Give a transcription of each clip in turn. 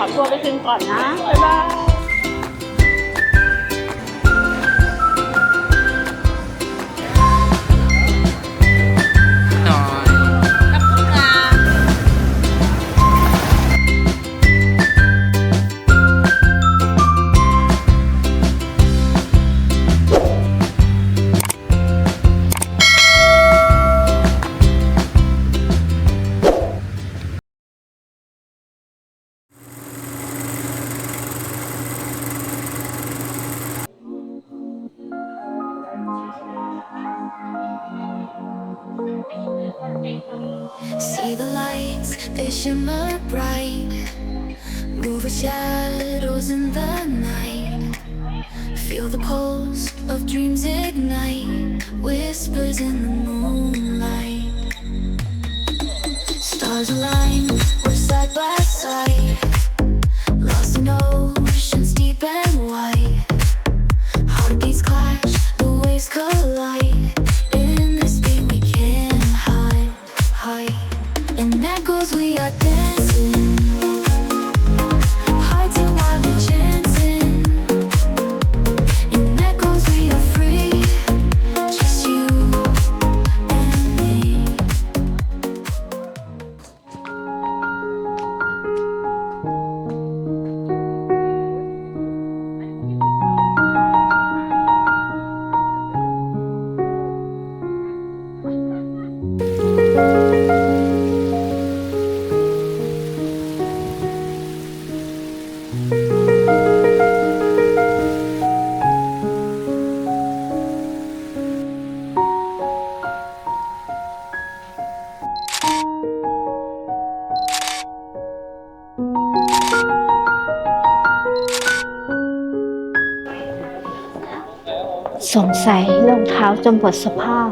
ขอตัวไปกินก่อนนะ บ๊ายบาย shadows in the night. Feel the pulse of dreams ignite. Whispers in the moonlight. Stars align, we're side by side. Lost in oceans deep and wide. Heartbeats clash, the waves collide. รองเท้าจนหมดสภาพ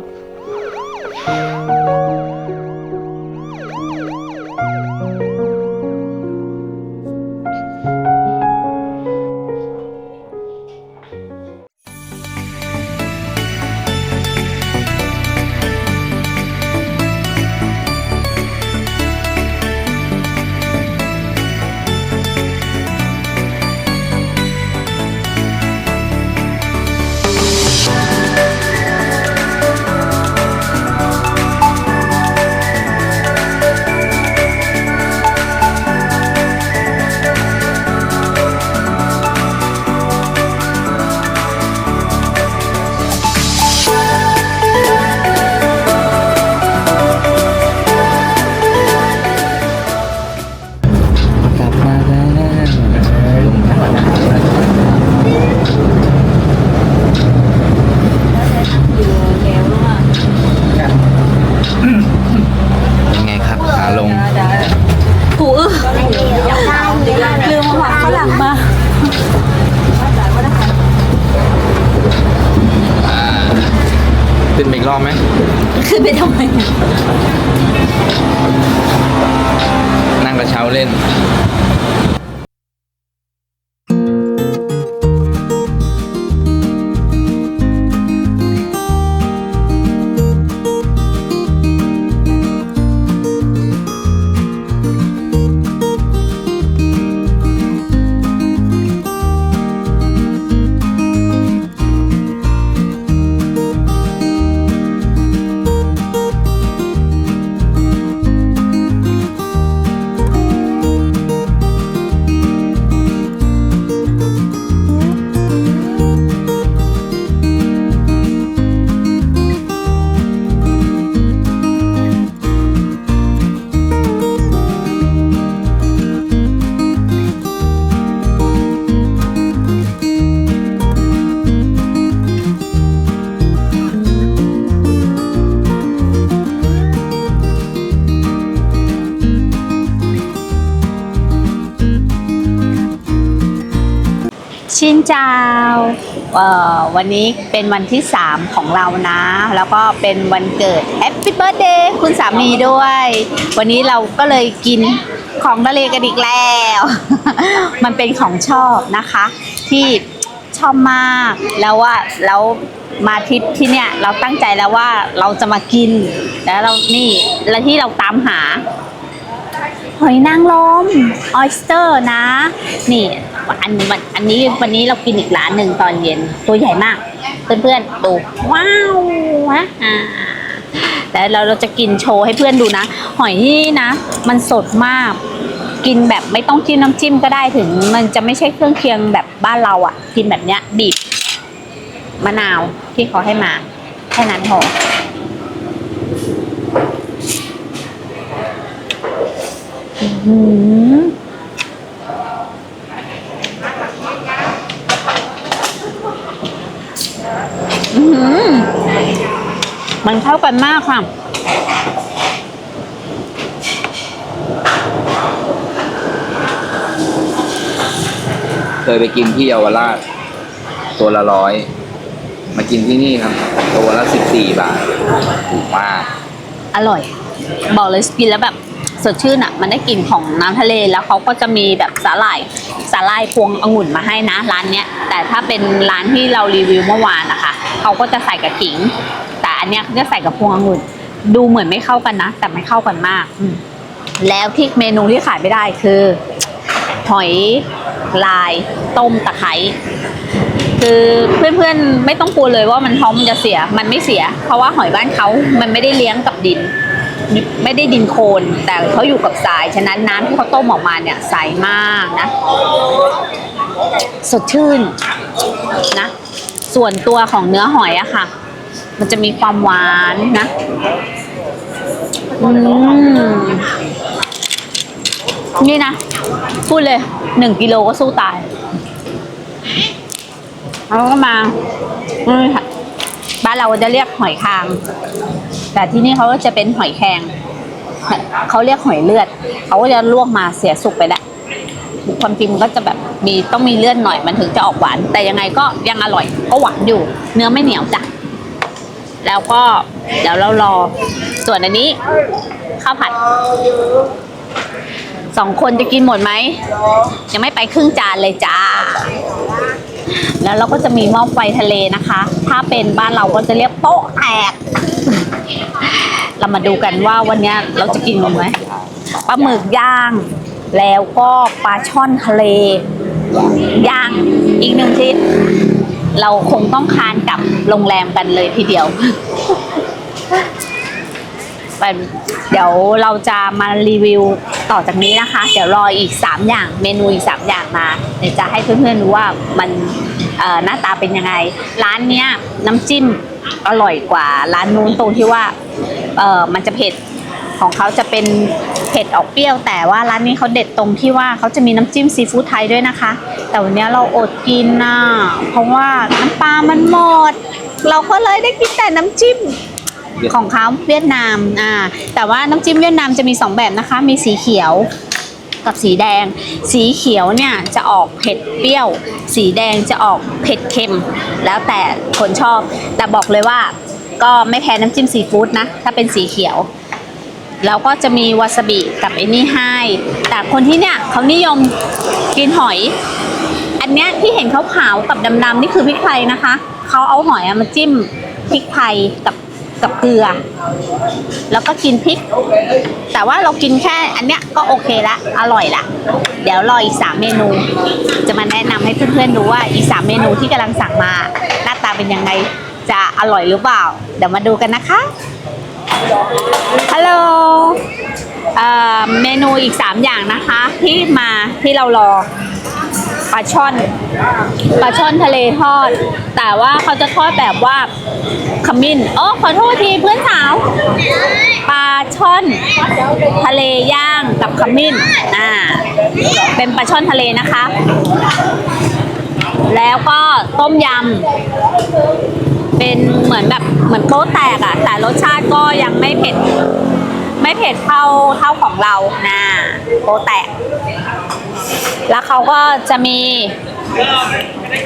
ขึ้นไปอีกรอบไหมคือไปทำไมนั่งกระเช้าเล่น เจ้าวันนี้เป็นวันที่ 3 ของเรานะ แล้วก็เป็นวันเกิด Happy Birthday คุณสามีด้วย วันนี้เราก็เลยกินของทะเลกันอีกแล้ว มันเป็นของชอบนะคะ ที่ชอบมากแล้วว่าแล้วมาทริปที่เนี่ยเราตั้งใจแล้วว่าเราจะมากิน แล้วเรานี่และที่เราตามหา หอยนางรมออยสเตอร์นะ นี่อันวันอันนี้วันนี้เรากินอีกร้านหนึ่งตอนเย็นตัวใหญ่มาก เพื่อนๆดูว้าวฮะแต่เราเราจะกินโชว์ให้เพื่อนดูนะ หอยที่นี่นะมันสดมาก กินแบบไม่ต้องจิ้มน้ำจิ้มก็ได้ถึง มันจะไม่ใช่เครื่องเคียงแบบบ้านเราอะ่ะ กินแบบเนี้ยบีบมะนาวที่เขาให้มา แค่นั้นพอ อื้อหืออื้อหือมันเข้ากันมากค่ะเคยไปกินที่เยาวราช ตัวละร้อย มากินที่นี่ครับ ตัวละสิบสี่บาทถูกมาก อร่อย บอกเลยกินแล้วแบบ สดชื่นอะมันได้กลิ่นของน้ำทะเลแล้วเขาก็จะมีแบบสาหร่ายสาหร่ายพวงองุ่นมาให้นะ ร้านเนี้ยแต่ถ้าเป็นร้านที่เรารีวิวเมื่อวานนะคะเขาก็จะใส่กับขิง แต่อันเนี้ยเขาจะใส่กับพวงองุ่นดูเหมือนไม่เข้ากันนะ แต่ไม่เข้ากันมากมแล้วที่เมนูที่ขายไม่ได้คือหอยลายต้มตะไคร้คือเพื่อนๆไม่ต้องกลัวเลยว่ามันท้องมันจะเสีย มันไม่เสีย เพราะว่าหอยบ้านเขามันไม่ได้เลี้ยงกับดิน ไม่ได้ดินโคลนแต่เขาอยู่กับทราย ฉะนั้นน้ำที่เขาต้มออกมาเนี่ยใสมากนะ สดชื่นนะ ส่วนตัวของเนื้อหอยอะค่ะ มันจะมีความหวานนะอืมนี่นะ พูดเลยหนึ่งกิโลก็สู้ตายแล้วก็มาบ้านเราจะเรียกหอยคาง แต่ที่นี่เขาก็จะเป็นหอยแครงเขาเรียกหอยเลือดเขาก็จะลวกมาเสียสุกไปแล้วความจริงมันก็จะแบบมีต้องมีเลือดหน่อยมันถึงจะออกหวาน แต่ยังไงก็ยังอร่อยก็หวานอยู่ เนื้อไม่เหนียวจ้ะแล้วก็เดี๋ยวเรารอ ส่วนอันนี้ ข้าวผัดสองคนจะกินหมดไหมยังไม่ไปครึ่งจานเลยจ้า แล้วเราก็จะมีหม้อไฟทะเลนะคะ ถ้าเป็นบ้านเราก็จะเรียกโป๊ะแตก เรามาดูกันว่าวันนี้เราจะกินมันไหมปลาหมึกย่าง แล้วก็ปลาช่อนทะเล ย่างอีกหนึ่งชิ้นเราคงต้องคานกลับโรงแรมกันเลยทีเดียวเป็นเดี๋ยวเราจะมารีวิวต่อจากนี้นะคะ เดี๋ยวรออีก 3 อย่างเมนูอีก 3 อย่างมาเดี๋ยวจะให้เพื่อนๆรู้ว่ามันหน้าตาเป็นยังไง ร้านเนี้ยน้ำจิ้ม อร่อยกว่าร้านนู้นตรงที่ว่าเออมันจะเผ็ดของเขาจะเป็นเผ็ดออกเปรี้ยว แต่ว่าร้านนี้เขาเด็ดตรงที่ว่าเขาจะมีน้ำจิ้มซีฟู้ดไทยด้วยนะคะ แต่วันนี้เราอดกินนะเพราะว่าน้ำปลามันหมด เราก็เลยได้กินแต่น้ำจิ้มของเขาเวียดนามอ่าแต่ว่าน้ำจิ้มเวียดนามจะมี 2 แบบนะคะ มีสีเขียว กับสีแดง สีเขียวเนี่ยจะออกเผ็ดเปรี้ยว สีแดงจะออกเผ็ดเค็ม แล้วแต่คนชอบ แต่บอกเลยว่าก็ไม่แพ้น้ำจิ้มซีฟู้ดนะ ถ้าเป็นสีเขียว แล้วก็จะมีวาซาบิกับไอ้นี่ให้ แต่คนที่เนี่ยเขานิยมกินหอย อันเนี้ยที่เห็นขาวๆกับดำๆนี่คือพริกไทยนะคะ เขาเอาหอยอะมาจิ้มพริกไทยกับ กับเกลือ แล้วก็กินพริก แต่ว่าเรากินแค่อันเนี้ยก็โอเคละ อร่อยละ เดี๋ยวรออีก3เมนู จะมาแนะนำให้เพื่อนๆดูว่าอีก3เมนูที่กำลังสั่งมา หน้าตาเป็นยังไง จะอร่อยหรือเปล่า เดี๋ยวมาดูกันนะคะ ฮัลโหลเอ่อเมนูอีก 3 อย่างนะคะ ที่มาที่เรารอ ปลาช่อนปลาช่อนทะเลทอด แต่ว่าเขาจะทอดแบบว่าขมิ้นโอ้ขอโทษทีเพื่อนสาวปลาช่อนทะเลย่างกับขมิ้นอ่าเป็นปลาช่อนทะเลนะคะ แล้วก็ต้มยำเป็นเหมือนแบบเหมือนโป๊ะแตกอะแต่รสชาติก็ยังไม่เผ็ด ไม่เผ็ดเท่าเท่าของเรานะโป๊ะแตก แล้วเขาก็จะมี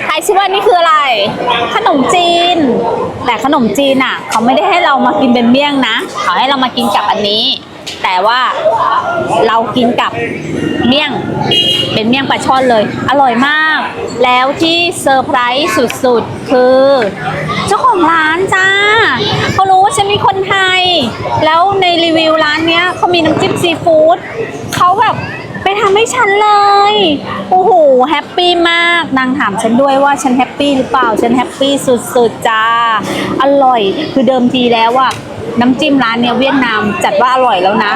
ทายซิว่านี่คืออะไร ขนมจีน แต่ขนมจีนอะ เขาไม่ได้ให้เรามากินเป็นเมี่ยงนะ เขาให้เรามากินกับอันนี้ แต่ว่าเรากินกับเมี่ยง เป็นเมี่ยงปลาช่อนเลย อร่อยมาก แล้วที่เซอร์ไพรส์สุดๆ คือ เจ้าของร้านจ้า เขารู้ว่าฉันมีคนไทย แล้วในรีวิวร้านเนี้ยเขามีน้ำจิ้มซีฟู้ดเขาแบบ ไปทำให้ฉันเลย โอ้โห แฮปปี้มาก นางถามฉันด้วยว่าฉันแฮปปี้หรือเปล่า ฉันแฮปปี้สุดๆจ้า อร่อย คือเดิมทีแล้วอะน้ำจิ้มร้านเนี้ยเวียดนามจัดว่าอร่อยแล้วนะ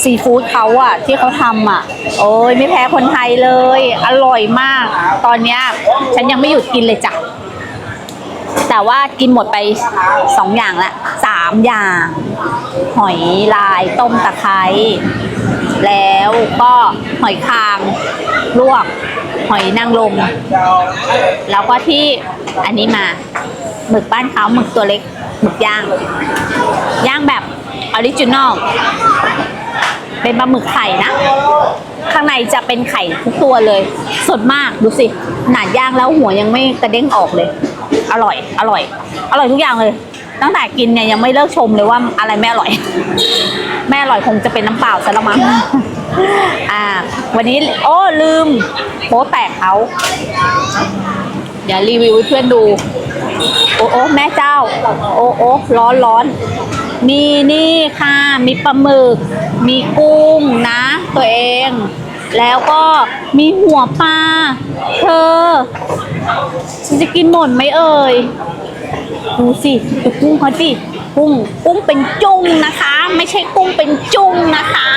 ซีฟู้ดเขาอะที่เขาทำอะโอ้ยไม่แพ้คนไทยเลย อร่อยมาก ตอนเนี้ยฉันยังไม่หยุดกินเลยจ้ะแต่ว่ากินหมดไปสองอย่างละสามอย่าง หอยลายต้มตะไคร้ แล้วก็หอยคางลวกหอยนางรมแล้วก็ที่อันนี้มาหมึกบ้านเขาหมึกตัวเล็กหมึกย่าง ย่างแบบออริจินอลเป็นปลาหมึกไข่นะ ข้างในจะเป็นไข่ทุกตัวเลย สดมากดูสิ หนาดย่างแล้วหัวยังไม่กระเด้งออกเลย อร่อย อร่อย อร่อยทุกอย่างเลย ตั้งแต่กินเนี่ยยังไม่เลิกชมเลยว่าอะไรไม่อร่อย แม่อร่อยคงจะเป็นน้ำเปล่าซะละมั้งอ่า วันนี้โอ้ลืมโป๊แตกเขาเดี๋ยวรีวิวให้เพื่อนดู โอ้โอ้แม่เจ้า โอ้โอ้ร้อนร้อนนี่นี่ค่ะ มีปลาหมึก มีกุ้งนะ ตัวเอง แล้วก็มีหัวปลา เธอฉันจะกินหมดไหมเอ่ย ดูสิดูกุ้งเขาสิกุ้งกุ้งเป็นจุ้งนะคะ ไม่ใช่กุ้งเป็นจุ้งนะคะ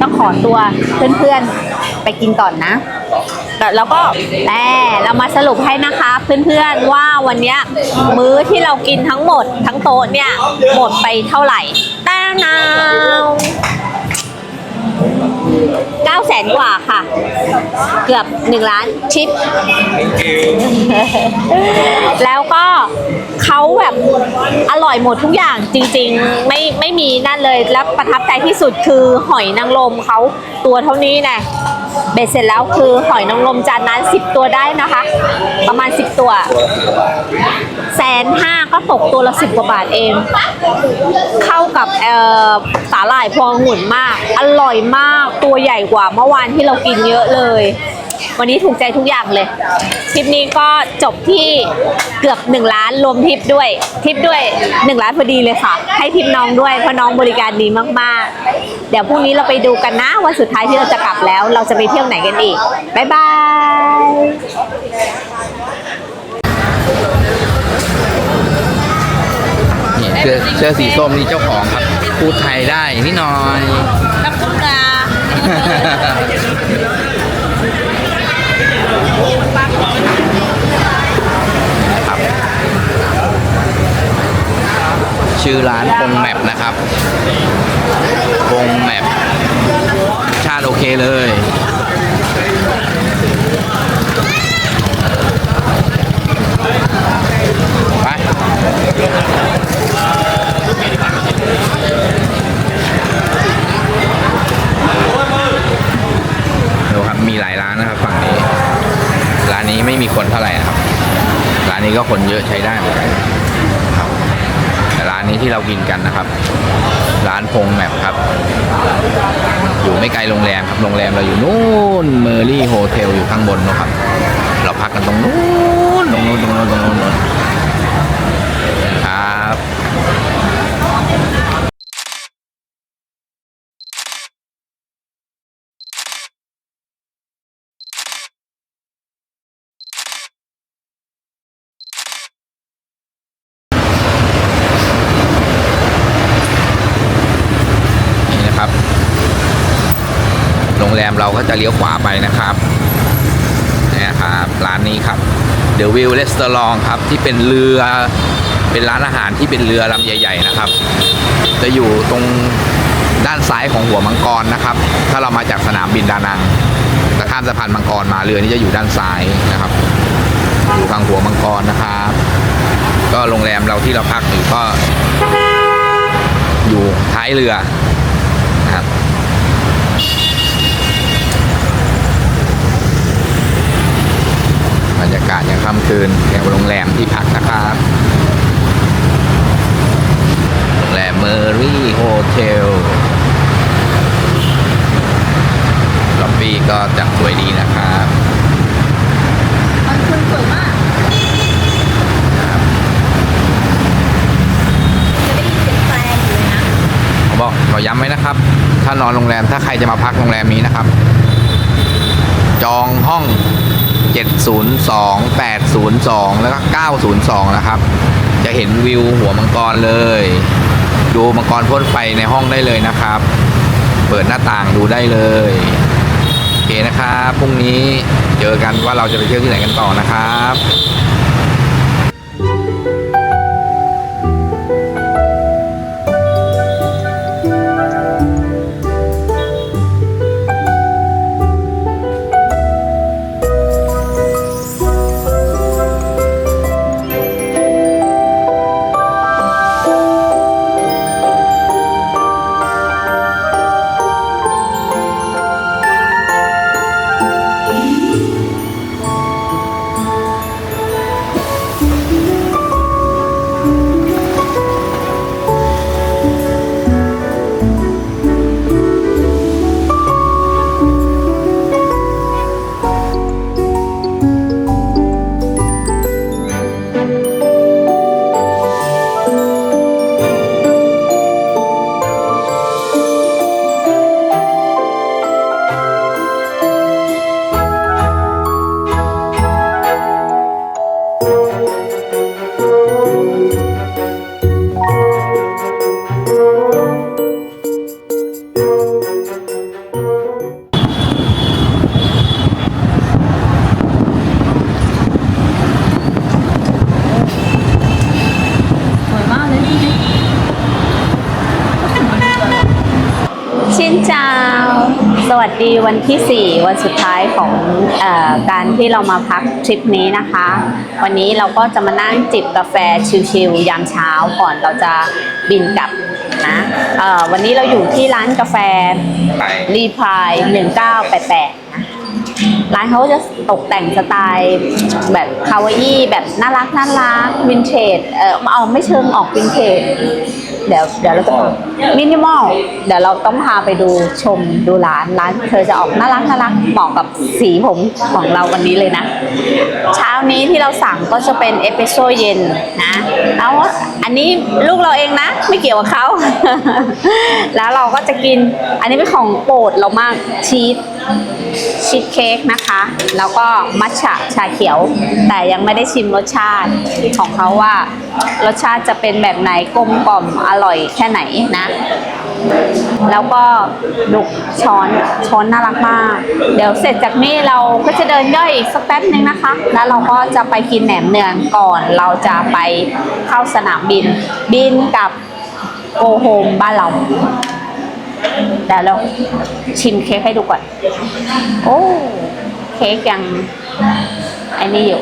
ต้องขอตัวเพื่อนๆไปกินก่อนนะแต่แล้วก็แต่เรามาสรุปให้นะคะเพื่อนๆว่าวันนี้มื้อที่เรากินทั้งหมดทั้งโต๊ะเนี่ยหมดไปเท่าไหร่แต้นา เกือบหนึ่งล้านชิป แล้วก็เขาแบบอร่อยหมดทุกอย่างจริงๆ ไม่ไม่มีนั่นเลยแล้วประทับใจที่สุดคือหอยนางรมเขาตัวเท่านี้แน่เบ็ดเสร็จแล้วคือหอยนางรมจานนั้น 10 ตัวได้นะคะ ประมาณ 10 ตัวแสนห้าก็ตกตัวละ 10 กว่าบาทเอง เข้ากับเอ่อสาหร่ายพวงองุ่นมาก อร่อยมากตัวใหญ่กว่าเมื่อวานที่เรากินเยอะเลย วันนี้ถูกใจทุกอย่างเลยทริปนี้ก็จบที่เกือบ 1 ล้านรวมทิปด้วยทิปด้วย1ล้านพอดีเลยค่ะ ให้ทิปน้องด้วยเพราะน้องบริการดีมากๆ เดี๋ยวพรุ่งนี้เราไปดูกันนะวันสุดท้ายที่เราจะกลับแล้ว เราจะไปเที่ยวไหนกันอีกบ๊ายบายนี่เสื้อเสื้อสีส้มนี่เจ้าของครับพูดไทยได้นิดหน่อย น้ำกุ้งนา ชื่อร้านปงแมปนะครับปงแมปชาติโอเคเลยไปดูครับมีหลายร้านนะครับฝั่งนี้ ร้านนี้ไม่มีคนเท่าไหร่นะครับ ร้านนี้ก็คนเยอะใช้ได้เหมือนกันครับ ที่เรากินกันนะครับ ร้านพงแมปครับ อยู่ไม่ไกลโรงแรมครับโรงแรมเราอยู่นู่นเมอร์รี่โฮเทลอยู่ข้างบนนะครับ เราพักกันตรงนู้นตรงนู้นตรงนู้นตรงนู้นครับ นี่นะครับ โรงแรม เลี้ยวขวาไปนะครับนี่นะครับร้านนี้ครับ The View Restaurant ครับที่เป็นเรือเป็นร้านอาหารที่เป็นเรือลำใหญ่ ๆนะครับ จะอยู่ตรงด้านซ้ายของหัวมังกรนะครับ ถ้าเรามาจากสนามบินดานังจะข้ามสะพานมังกรมาเรือนี้จะอยู่ด้านซ้ายนะครับอยู่ทางหัวมังกรนะครับ ก็โรงแรมเราที่เราพักอยู่ก็อยู่ท้ายเรือนะครับ บรรยากาศยามค่ำคืนแถวโรงแรมที่พักนะครับรี่โฮเทลล็อบบี้ก็จัดสวยดีนะครับมันคุณสวยมากจะได้ยินเสียงแตรอยู่เลยนะผมบอกขอย้ำไว้นะครับ ถ้านอนโรงแรมถ้าใครจะมาพักโรงแรมนี้นะครับ จองห้อง 702 802 แล้วก็ 902 นะครับ จะเห็นวิวหัวมังกรเลย ดูมังกรพ่นไฟในห้องได้เลยนะครับ เปิดหน้าต่างดูได้เลยโอเคนะครับพรุ่งนี้เจอกันว่าเราจะไปเที่ยวที่ไหนกันต่อนะครับ ที่ 4 วันสุดท้ายของอการที่เรามาพักทริปนี้นะคะ วันนี้เราก็จะมานั่งจิบกาแฟชิลๆยามเช้าก่อนเราจะบินกลับนะวันนี้เราอยู่ที่ร้านกาแฟรีพาย1988นะร้านเขาจะตกแต่งสไตล์แบบคาวาอี้แบบน่ารักน่ารักวินเทจเออเอาไม่เชิงออกวินเทจ เดี๋ยวเดี๋ยวเราจะมินิมอลเดี๋ยวเราต้องพาไปดูชมดูร้านร้าน เธอจะออกน่ารักน่ารักเหมาะกับสีผมของเราวันนี้เลยนะ เช้านี้ที่เราสั่งก็จะเป็นเอสเปรสโซเย็นนะแล้วอันนี้ลูกเราเองนะ ไม่เกี่ยวกับเขา แล้วเราก็จะกินอันนี้เป็นของโปรดเรามากชีส ชีสเค้กนะคะ แล้วก็มัทฉะชาเขียว แต่ยังไม่ได้ชิมรสชาติของเขาว่ารสชาติจะเป็นแบบไหนกลมกล่อมอร่อยแค่ไหนนะ แล้วก็ดุกช้อนช้อนน่ารักมาก เดี๋ยวเสร็จจากนี้เราก็จะเดินย่อยอีกสักแป๊บนึงนะคะ แล้วเราก็จะไปกินแหนมเนืองก่อนเราจะไปเข้าสนามบิน บินกับโกโฮมบ้านเรา เดี๋ยวเราชิมเค้กให้ดูก่อน โอ้ เค้กยังอ้นี่อยู่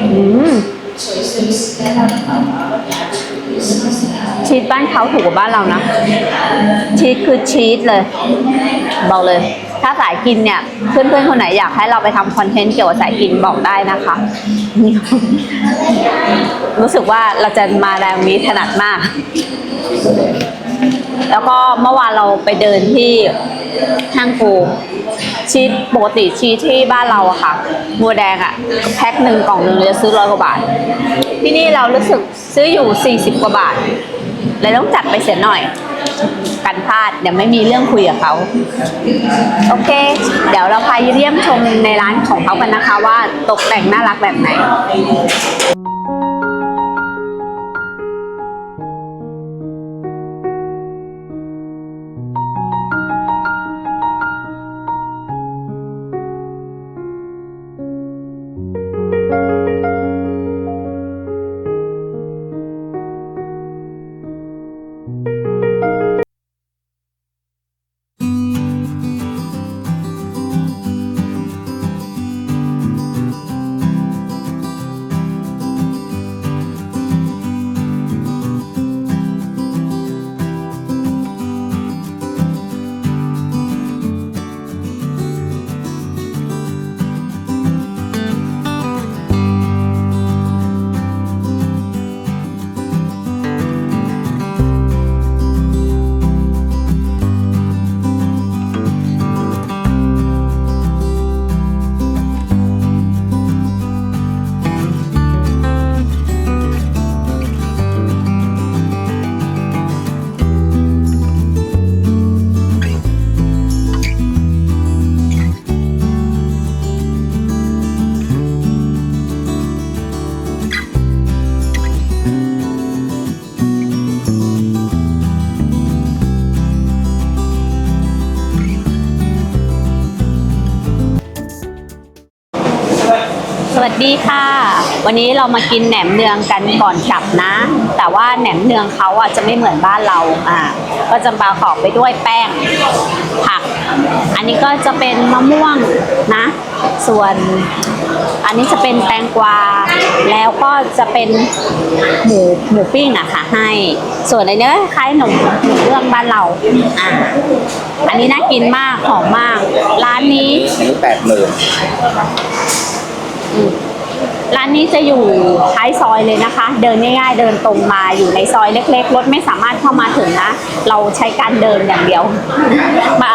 อืมชีสบ้านเขาถูกกว่าบ้านเรานะ ชีสคือชีสเลย บอกเลย ถ้าสายกินเนี่ยเพื่อนๆคนไหนอยากให้เราไปทำคอนเทนต์เกี่ยวกับสายกินบอกได้นะคะ รู้สึกว่าเราจะมาแนวนี้ถนัดมาก แล้วก็เมื่อวานเราไปเดินที่ห้างปูชีสปกติชีสที่บ้านเราอะค่ะบัวแดงอะแพ็คหนึ่งกล่องหนึ่งจะซื้อร้อยกว่าบาท ที่นี่เรารู้สึกซื้ออยู่ 40 กว่าบาทเลยต้องจัดไปเสียหน่อย กันพลาดเดี๋ยวไม่มีเรื่องคุยกับเขาโอเค เดี๋ยวเราพาเยี่ยมชมในร้านของเขากันนะคะว่าตกแต่งน่ารักแบบไหน วัสดีค่ะ วันนี้เรามากินแหนมเนืองกันก่อนกลับนะ แต่ว่าแหนมเนืองเขาอะจะไม่เหมือนบ้านเราอะก็จะประกอไปด้วยแป้งผัก อันนี้ก็จะเป็นมะม่วงนะ ส่วนอันนี้จะเป็นแตงกวา แล้วก็จะเป็นหมูหมูปิ้งอะค่ะให้ ส่วนอันนี้คล้ายๆหนมหมูเรื่องบ้านเราอะอันนี้น่ากินมากหอมมาก ร้านนี้อันนี้แปดหมื่น ร้านนี้จะอยู่ท้ายซอยเลยนะคะ เดินง่ายๆ เดินตรงมาอยู่ในซอยเล็ก ๆ รถไม่สามารถเข้ามาถึงนะ เราใช้การเดินอย่างเดียว มา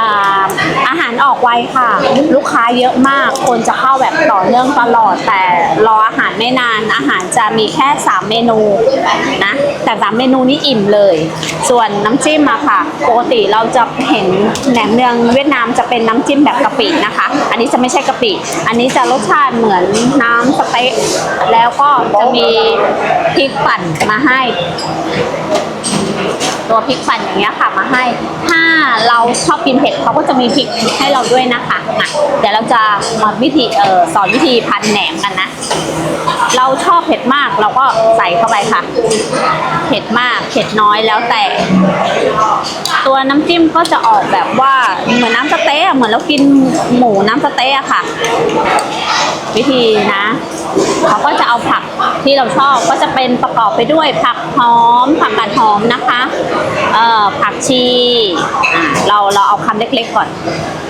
อาหารออกไวค่ะ ลูกค้าเยอะมากคนจะเข้าแบบต่อเนื่องตลอด แต่รออาหารไม่นานอาหารจะมีแค่ 3 เมนูนะแต่สามเมนูนี้อิ่มเลย ส่วนน้ำจิ้มอะค่ะ ปกติเราจะเห็นแหนมเนืองเวียดนามจะเป็นน้ำจิ้มแบบกะปินะคะ อันนี้จะไม่ใช่กะปิ อันนี้จะรสชาติเหมือนน้ำสเต๊ะแล้วก็จะมีพริกปั่นมาให้ ตัวพริกปั่นอย่างเงี้ยค่ะมาให้ถ้า เราชอบกินเผ็ดเขาก็จะมีพริกให้เราด้วยนะคะอะเดี๋ยวเราจะมาวิธีเออสอนวิธีพันแหนมกันนะ เราชอบเผ็ดมากเราก็ใส่เข้าไปค่ะ เผ็ดมากเผ็ดน้อยแล้วแต่ ตัวน้ำจิ้มก็จะออกแบบว่าเหมือนน้ำสเต๊ะเหมือนเรากินหมูน้ำสเต๊ะค่ะ วิธีนะ เขาก็จะเอาผักที่เราชอบก็จะเป็นประกอบไปด้วยผักหอม ผักกาดหอมนะคะเอ่อผักชีอะเราเราเอาคำเล็กๆก่อน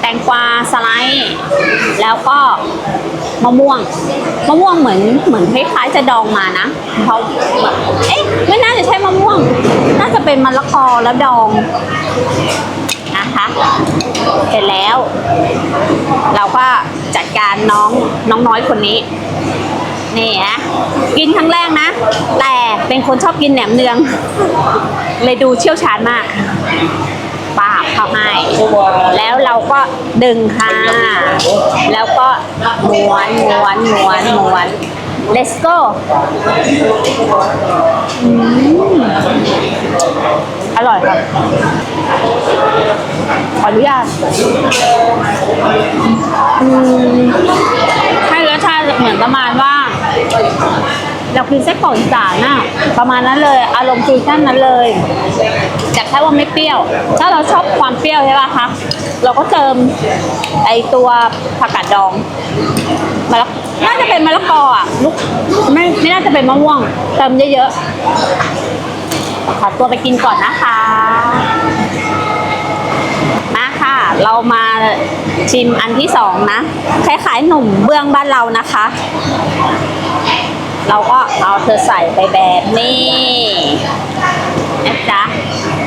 แตงกวาสไลด์ แล้วก็มะม่วงมะม่วงเหมือนเหมือนคล้ายๆจะดองมานะเขาแบบเอ๊ะไม่น่าจะใช่มะม่วง น่าจะเป็นมะละกอแล้วดองนะคะเสร็จแล้ว เราก็จัดการน้องน้องน้อยคนนี้ นี่ฮะกินครั้งแรกนะ แต่เป็นคนชอบกินแหนมเนือง เลยดูเชี่ยวชาญมากปาบเข้าให้แล้วเราก็ดึงค่ะ แล้วก็ม้วนม้วนม้วนม้วน let's go อร่อยค่ะขออนุญาตให้รสชาติเหมือนประมาณว่า เรากินไส้กรอกอีสานน่ะประมาณนั้นเลยอารมณ์ฟิวชั่นนั้นเลยแต่แค่ว่าไม่เปรี้ยว ถ้าเราชอบความเปรี้ยวใช่ป่ะคะเราก็เติมไอตัวผักกาดดองมะละน่าจะเป็นมะละกออะลูกไม่ไม่น่าจะเป็นมะม่วง เติมเยอะๆขอตัวไปกินก่อนนะคะ มาค่ะ เรามาชิมอันที่สองนะคล้ายๆหนุ่มเบื้องบ้านเรานะคะ เราก็เอาเธอใส่ไปแบบนี้นะจ๊ะ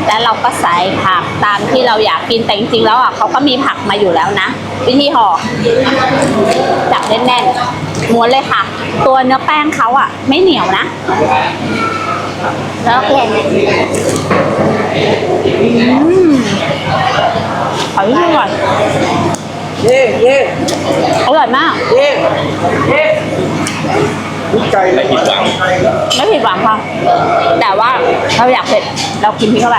แล้วเราก็ใส่ผักตามที่เราอยากกินแต่จริงๆแล้วอะเขาก็มีผักมาอยู่แล้วนะ วิธีห่อจับแน่นๆม้วนเลยค่ะ ตัวเนื้อแป้งเขาอะ ไม่เหนียวนะแล้วก็อืมขอที่นี่ก่อนเย่เย่อร่อยมากเย่เย่ลูก ไม่ผิดหวังไม่ผิดหวังค่ะ แต่ว่าเราอยากเผ็ดเรากินพริกเข้าไป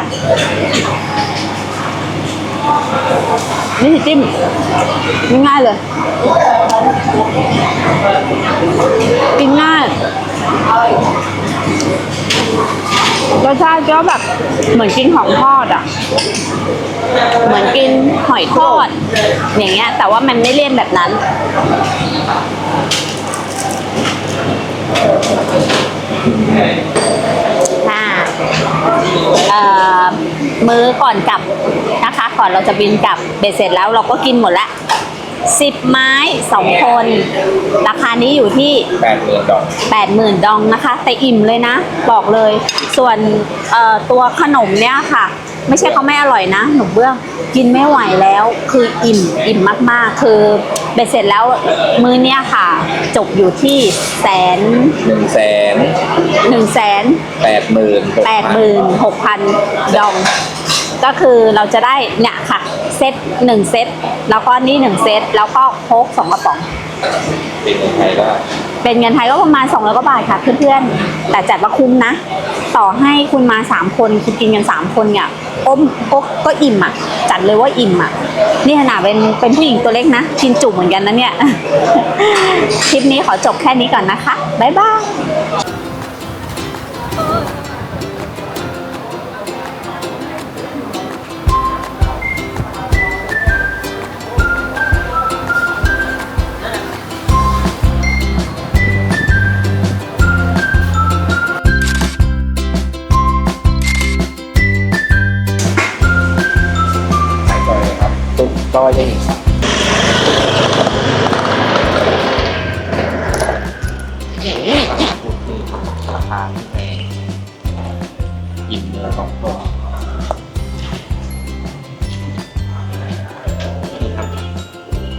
นี่คือจิ้มง่ายๆเลย กินง่ายรสชาติก็แบบเหมือนกินของทอดอะ เหมือนกินหอยทอด อย่างเงี้ย แต่ว่ามันไม่เลี่ยนแบบนั้น ค่ะเอ่อมื้อ ก่อนกลับนะคะ ก่อนเราจะบินกลับเบ็ดเสร็จแล้วเราก็กินหมดละสิบไม้สองคน ราคานี้อยู่ที่แปดหมื่นดอก80,000ดองนะคะ แต่อิ่มเลยนะ บอกเลย ส่วนเอ่อตัวขนมเนี่ยค่ะ ไม่ใช่เขาไม่อร่อยนะหนูเบื้องกินไม่ไหวแล้ว คืออิ่มอิ่มมากๆ คือเบ็ดเสร็จแล้วมื้อเนี้ยค่ะ จบอยู่ที่แสนหนึ่งแสนหนึ่งแสนแปดหมื่นแปดหมื่นหกพันดอง ก็คือเราจะได้เนี่ยค่ะเซตหนึ่งเซตแล้วก็นี่หนึ่งเซตแล้วก็โค้กสองกระป๋องเป็นเงินไทยได้เป็นเงินไทยก็ประมาณ200กว่าบาทค่ะเพื่อนๆแต่จัดว่าคุ้มนะ ต่อให้คุณมา 3 คนคุณกินกัน 3 คนเนี่ยอมก็ก็อิ่มอะ จัดเลยว่าอิ่มอะ นี่ขนาดเป็นเป็นผู้หญิงตัวเล็กนะกินจุเหมือนกันนะเนี่ย คลิปนี้ขอจบแค่นี้ก่อนนะคะ บ๊ายบาย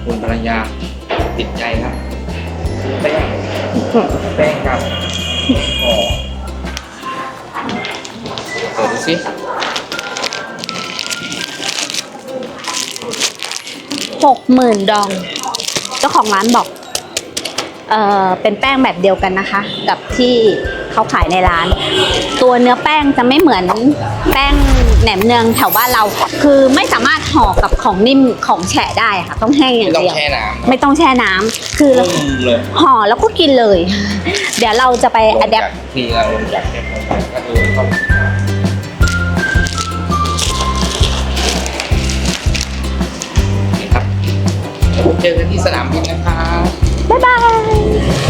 คุณภรรยาติดใจครับแป้งแป้งครับโอ้เปิดดูสิหกหมื่นดอง เจ้าของร้านบอก เออเป็นแป้งแบบเดียวกันนะคะ กับที่ เขาขายในร้าน ตัวเนื้อแป้งจะไม่เหมือนแป้งแหนมเนืองแถวบ้านเรา คือไม่สามารถห่อกับของนิ่มของแฉะได้ค่ะ ต้องแห้งอย่างไม่ต้องเดียวแช่น้ำไม่ต้องแช่น้ำคือต้มเลย ห่อแล้วก็กินเลย เดี๋ยวเราจะไปอัดแอป ทีเราลงจากเก็บลงไปก็ดูเข้านี่ครับเดี๋ยวผมเจอกันที่สนามบินนะครับบ๊ายบาย